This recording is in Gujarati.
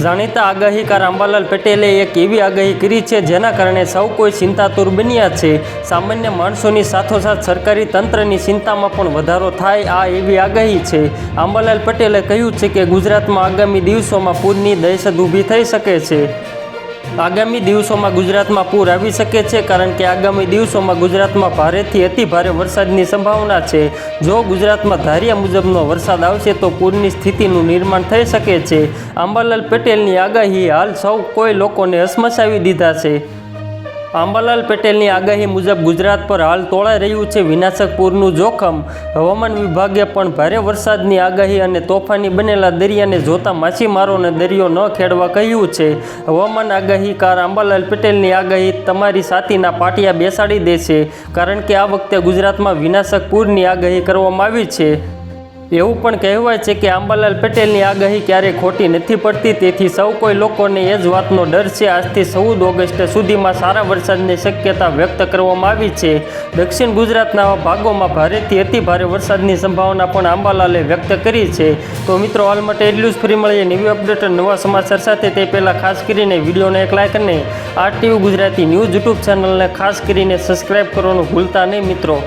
જાણીતા આગાહીકાર અંબાલાલ પટેલે એક એવી આગાહી કરી છે, જેના કારણે સૌ કોઈ ચિંતાતુર બન્યા છે. સામાન્ય માણસોની સાથોસાથ સરકારી તંત્રની ચિંતામાં પણ વધારો થાય, આ એવી આગાહી છે. અંબાલાલ પટેલે કહ્યું છે કે ગુજરાતમાં આગામી દિવસોમાં પૂરની દહેશત ઊભી થઈ શકે છે. આગામી દિવસોમાં ગુજરાતમાં પૂર આવી શકે છે કારણ કે આગામી દિવસોમાં ગુજરાતમાં ભારેથી અતિ ભારે વરસાદની સંભાવના છે. જો ગુજરાતમાં ધાર્યા મુજબનો વરસાદ આવશે તો પૂરની સ્થિતિનું નિર્માણ થઈ શકે છે. અંબાલાલ પટેલની આગાહી હાલ સૌ કોઈ લોકોને હસમસાવી દીધા છે. અંબાલાલ પટેલની આગાહી મુજબ ગુજરાત પર હાલ તોળાઈ રહ્યું છે. વિનાશક પૂરનું જોખમ, હવામાન વિભાગે પણ ભારે વરસાદની આગાહી અને તોફાની બનેલા દરિયાને જોતા માછીમારોને દરિયો ન ખેડવા કહ્યું છે. હવામાન આગાહીકાર અંબાલાલ પટેલની આગાહી તમારી સાતીના પાટિયા બેસાડી દેશે, કારણ કે આ વખતે ગુજરાતમાં વિનાશક પૂરની આગાહી કરવામાં આવી છે. એવું પણ કહેવાય છે કે આંબાલાલ પટેલની આગાહી ક્યારેય ખોટી નથી પડતી. તેથી સૌ કોઈ લોકોને એ જ વાતનો ડર છે. આજથી ચૌદ ઓગસ્ટ સુધીમાં સારા વરસાદની શક્યતા વ્યક્ત કરવામાં આવી છે. દક્ષિણ ગુજરાતના ભાગોમાં ભારેથી અતિ ભારે વરસાદની સંભાવના પણ આંબાલાલે વ્યક્ત કરી છે. તો મિત્રો, હાલ માટે એટલું જ. ફ્રી મળીએ નવી અપડેટ નવા સમાચાર સાથે. તે પહેલાં ખાસ કરીને વિડીયોને એક લાઈક અને R TV Gujarati news YouTube ચેનલને ખાસ કરીને સબસ્ક્રાઈબ કરવાનું ભૂલતા નહીં મિત્રો.